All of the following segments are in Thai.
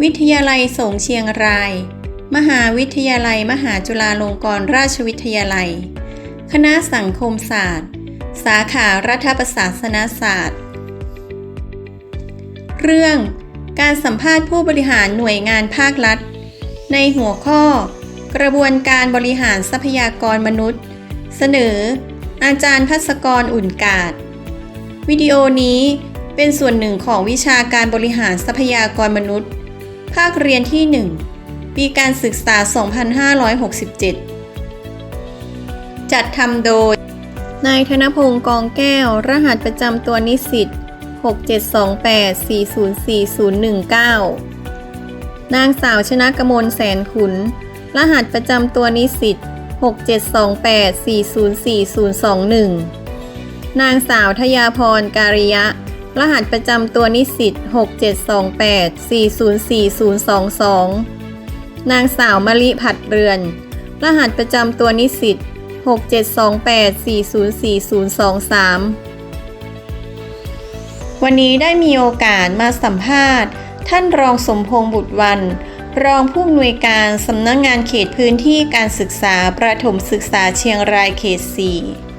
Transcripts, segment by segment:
วิทยาลัยสงเชียงราย มหาวิทยาลัยมหาจุฬาลงกรณราชวิทยาลัย คณะสังคมศาสตร์ สาขารัฐประศาสนศาสตร์ เรื่องการสัมภาษณ์ผู้บริหารหน่วยงานภาครัฐ ในหัวข้อ กระบวนการบริหารทรัพยากรมนุษย์ เสนอ อาจารย์พัศกรอุ่นกาดวิดีโอนี้เป็นส่วนหนึ่งของวิชาการบริหารทรัพยากรมนุษย์ ภาคเรียนที่ 1 ปีการศึกษา 2567 จัดทำโดย นายธนพงศ์กองแก้ว รหัสประจำตัวนิสิต 6728404019 นางสาวชนะกมลแสนขุน รหัสประจำตัวนิสิต 6728404021 นางสาวทยาพรการิยะ รหัสประจำตัวนิสิต6728404022 นางสาวมะลิผัดเรือน รหัสประจำตัวนิสิต6728404023 วันนี้ได้มีโอกาสมาสัมภาษณ์ ท่านรองสมพงษ์บุตรวัน รองผู้อำนวยการสำนักงงานเขตพื้นที่การศึกษาประถมศึกษาเชียงรายเขต 4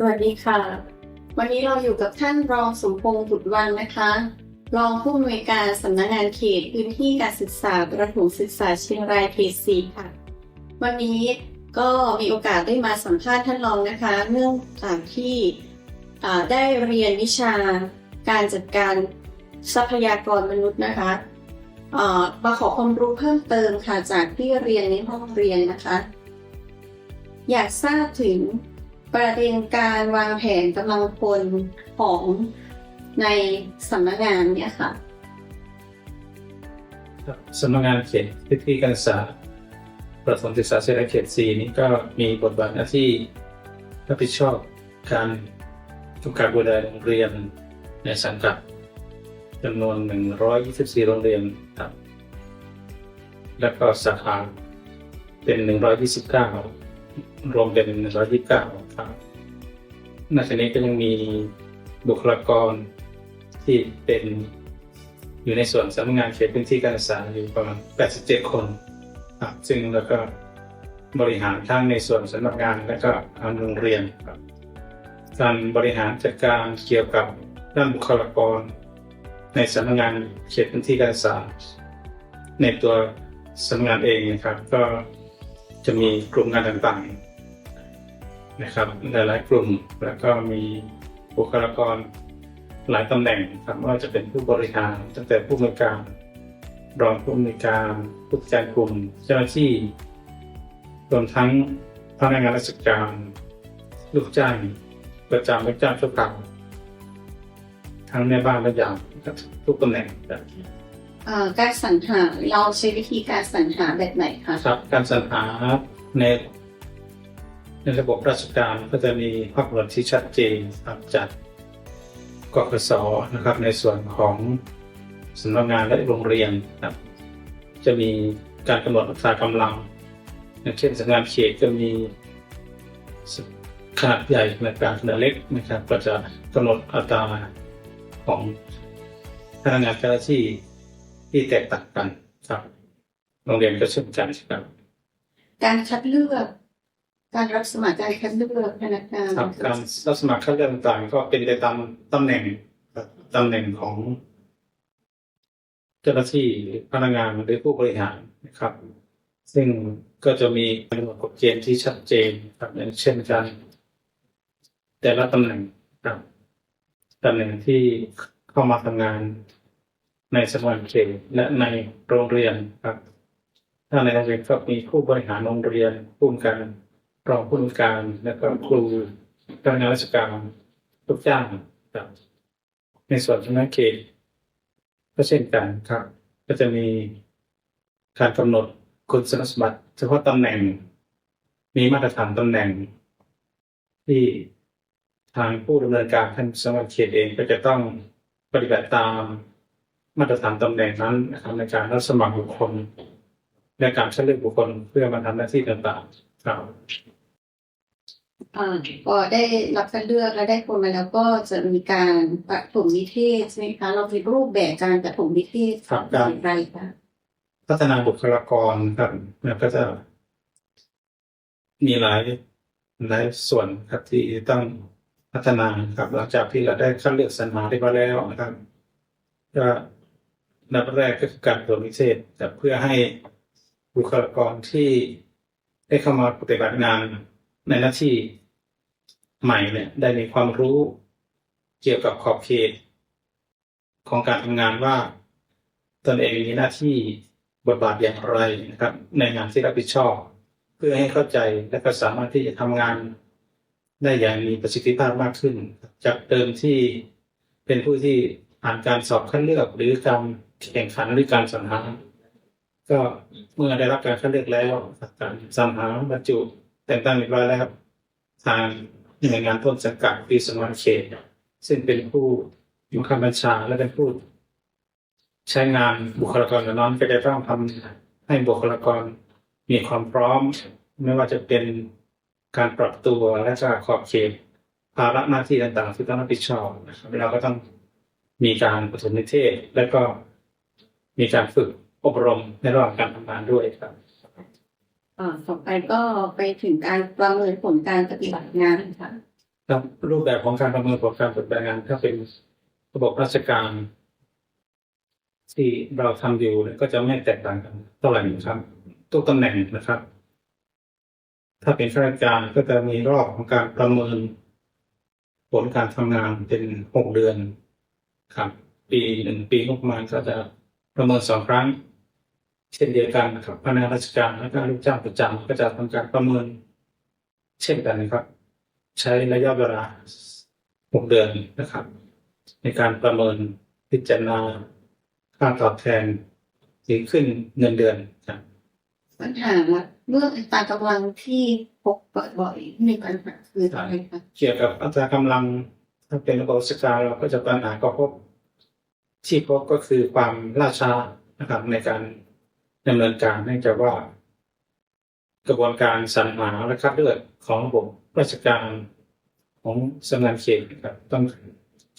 สวัสดีค่ะ วันนี้เราอยู่กับท่านรองสมพงษ์บุตรวันนะคะ รองผู้อำนวยการสำนักงานเขตพื้นที่การศึกษาประถมศึกษาเชียงรายเขต4ค่ะ วันนี้ก็มีโอกาสได้มาสัมภาษณ์ท่านรองนะคะเนื่องจากที่ได้เรียนวิชาการจัดการทรัพยากรมนุษย์นะคะมาขอความรู้เพิ่มเติมค่ะจากที่เรียนในห้องเรียนนะคะ อยากทราบถึง ประเด็นการวางแผนกำลังพลของในสำนักงานเนี่ยค่ะสำนักงานเขตพื้นที่การศึกษาประถมศึกษาเชียงรายเขต4นี้ก็มีบทบาทหน้าที่รับผิดชอบการกำกับดูแลโรงเรียนในสังกัดจำนวน 124 โรงเรียนครับ แล้วก็สาขาเป็น 129 รวมเป็น129ครับนอกจากนี้ก็ยังมีบุคลากรที่เป็นอยู่ในส่วนสำนักงานเขตพื้นที่การศึกษาอยู่ประมาณ 87 คนครับซึ่งแล้วก็บริหารทั้งในส่วนสำนักงานและก็ทางโรงเรียนครับการบริหารจัดการเกี่ยวกับด้านบุคลากร ในสำนักงานเขตพื้นที่การศึกษา ในตัวสำนักงานเองนะครับ ก็ จะมีกลุ่มงานต่างๆนะครับหลายๆกลุ่มแล้วก็มีบุคลากรหลายตำแหน่งครับไม่ว่าจะเป็นผู้บริหารตั้งแต่ผู้อำนวยการรองผู้อำนวยการผู้จัดกลุ่มเจ้าหน้าที่รวมทั้งพนักงานราชการลูกจ้างประจำลูกจ้างชั่วคราวทั้งแม่บ้านและยามทุกตำแหน่งครับ การสรรหาเราใช้วิธีการสรรหาแบบไหนคะครับ การสรรหาในในระบบราชการก็จะมีภาพรวมที่ชัดเจนครับจากกกสนะครับ ในส่วนของสำนักงานและโรงเรียนครับ จะมีการกำหนดอัตรากำลังอย่างเช่นสำนักงานเขตก็มีขนาดใหญ่ขนาดกลางขนาดเล็กนะครับ ก็จะกำหนดอัตราของพนักงานเจ้าหน้าที่ ที่แตกต่างกันครับโรงเรียนก็เช่นกันครับ การคัดเลือก การรับสมัครการคัดเลือกพนักงานครับการรับสมัครเข้าเลือกต่างๆก็เป็นไปตามตำแหน่งครับตำแหน่งของ เจ้าหน้าที่หรือพนักงานหรือผู้บริหารนะครับ ซึ่งก็จะมีกำหนดกฎเกณฑ์ที่ชัดเจนครับอย่างเช่นการแต่ละตำแหน่งครับตำแหน่งที่เข้ามาทำงาน ในสมัครเขตและในโรงเรียนครับ ถ้าในโรงเรียนก็มีผู้บริหารโรงเรียนผู้การรองผู้การและก็ครูพนักงานราชการทุกจ้างครับในส่วนสำนักเขตก็เช่นกันครับ ก็จะมีการกำหนดคุณสมบัติเฉพาะตำแหน่ง มีมาตรฐานตำแหน่ง ที่ทางผู้ดำเนินการท่านสำนักเขตเองก็จะต้องปฏิบัติตาม มาตรฐานตำแหน่งนั้นนะครับในการรับสมัครบุคคลในการคัดเลือกบุคคลเพื่อมาทำหน้าที่ต่างๆครับอ่าพอได้รับการเลือกและได้คนมาแล้วก็จะมีการปฐมนิเทศใช่ไหมคะ เรามีรูปแบบการปฐมนิเทศครับอการย่างไรคะพัฒนาบุคลากรครับแล้วก็จะมีหลายหลายส่วนครับที่ต้องพัฒนาครับ หลังจากที่เราได้คัดเลือกสรรหาได้มาแล้วนะครับก็ นับแรกก็คือการตรวจนิเทศแต่เพื่อให้บุคลากรที่ได้เข้ามาปฏิบัติงานในหน้าที่ใหม่เนี่ย ได้มีความรู้เกี่ยวกับขอบเขต ของการทำงานว่าตนเองมีหน้าที่บทบาทอย่างไรนะครับ ในงานที่รับผิดชอบ เพื่อให้เข้าใจและก็สามารถที่จะทำงานได้อย่างมีประสิทธิภาพมากขึ้น จากเดิมที่เป็นผู้ที่ผ่านการสอบคัดเลือกหรือการ แข่งขันหรือการสรรหา ก็เมื่อได้รับการคัดเลือกแล้วการสรรหาบรรจุ แต่งตั้งเรียบร้อยแล้วทางหน่วยงานต้นสังกัดปีสมานเขตซึ่งเป็นผู้อยู่ข้าบัญชาและเป็นผู้ใช้งานบุคลากรเหล่านั้นก็จะต้องทำให้บุคลากรมีความพร้อม ไม่ว่าจะเป็นการปรับตัวและก็ขอบเขตภาระหน้าที่ต่างๆที่ต้องรับผิดชอบนะครับเราก็ต้องมีการปฐมนิเทศและก็ มีการฝึกอบรมในระหว่างการทำงานด้วยครับอ่าต่อไปก็ไปถึงการประเมินผลการปฏิบัติงานค่ะครับรูปแบบของการประเมินผลการปฏิบัติงาน ถ้าเป็นระบบราชการที่เราทำอยู่เนี่ยก็จะไม่แตกต่างกันเท่าไหร่นะครับทุกตำแหน่งนะครับ ถ้าเป็นข้าราชการก็จะมีรอบของการประเมิน ผลการทำงานเป็นหกเดือนครับ ปีหนึ่งปีงบประมาณก็จะ ประเมินสองครั้ง เช่นเดียวกันนะครับพนักงานราชการและก็ลูกจ้างประจำก็จะทำการประเมิน เช่นกันนะครับ ใช้ระยะเวลาหกเดือนนะครับ ในการประเมินพิจารณาค่าตอบแทนที่ขึ้นเงินเดือนครับปัญหาเรื่องอัตรากำลังที่พบบ่อยๆมีปัญหาคืออะไรคะเกี่ยวกับอัตรากำลังถ้าเป็นระบบราชการเราก็จะปัญหาก็พบ ที่พบก็คือความล่าช้านะครับในการดำเนินการเนื่องจากว่า กระบวนการสรรหาและคัดเลือกของระบบราชการของสำนักเขตนะครับต้อง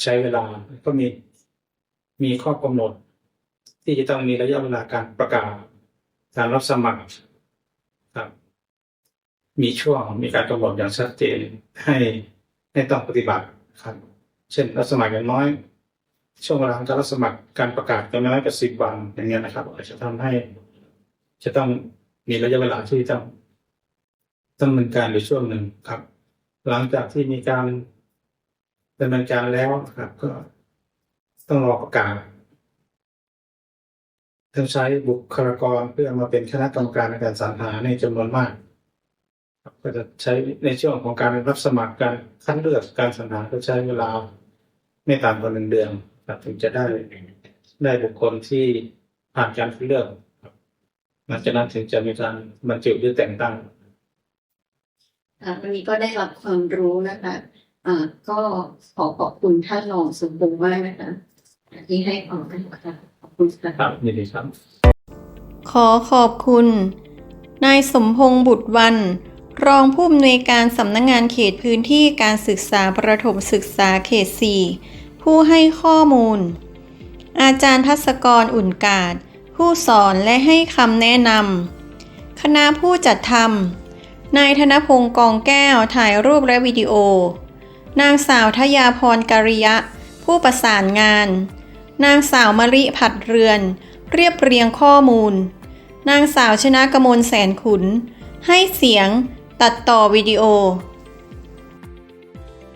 ใช้เวลาก็มีมีข้อกำหนด ที่จะต้องมีระยะเวลาการประกาศการรับสมัครครับมีช่วงมีการกำหนดอย่างชัดเจนให้ให้ต้องปฏิบัติครับ เช่นรับสมัครอย่างน้อย ช่วงเวลาของการรับสมัครการประกาศอย่างน้อยกับสิบวันอย่างเงี้ยนะครับอาจจะทำให้ จะต้องมีระยะเวลาที่ต้องดำเนินการในช่วงหนึ่งครับ หลังจากที่มีการดำเนินการแล้วครับ ก็ต้องรอประกาศต้องใช้บุคลากรเพื่อมาเป็นคณะกรรมการในการสรรหาในจำนวนมากก็จะใช้ในช่วงของการรับสมัครการคัดเลือกการสรรหาก็ใช้เวลาไม่ต่ำกว่าหนึ่งเดือน ครับถึงจะได้ได้บุคคลที่ผ่านการคัดเลือกครับหลังจากนั้นถึงจะมีการบรรจุหรือแต่งตั้งอ่าวันนี้ก็ได้รับความรู้นะคะอ่าก็ขอขอบคุณท่านรองสมพงษ์มากนะคะ ที่ให้ความรู้ค่ะขอบคุณค่ะครับยินดีครับ ขอขอบคุณ นายสมพงษ์บุตรวัน รองผู้อำนวยการสำนักงงานเขตพื้นที่การศึกษาประถมศึกษาเขต 4 ผู้ให้ข้อมูล อาจารย์ทัศกรอุ่นกาดผู้สอนและให้คำแนะนำคณะผู้จัดทำนายธนพงศ์กองแก้วถ่ายรูปและวิดีโอ นางสาวทยาพรการิยะ ผู้ประสานงาน นางสาวมริผัดเรือน เรียบเรียงข้อมูล นางสาวชนะกมลแสนขุน ให้เสียง ตัดต่อวิดีโอ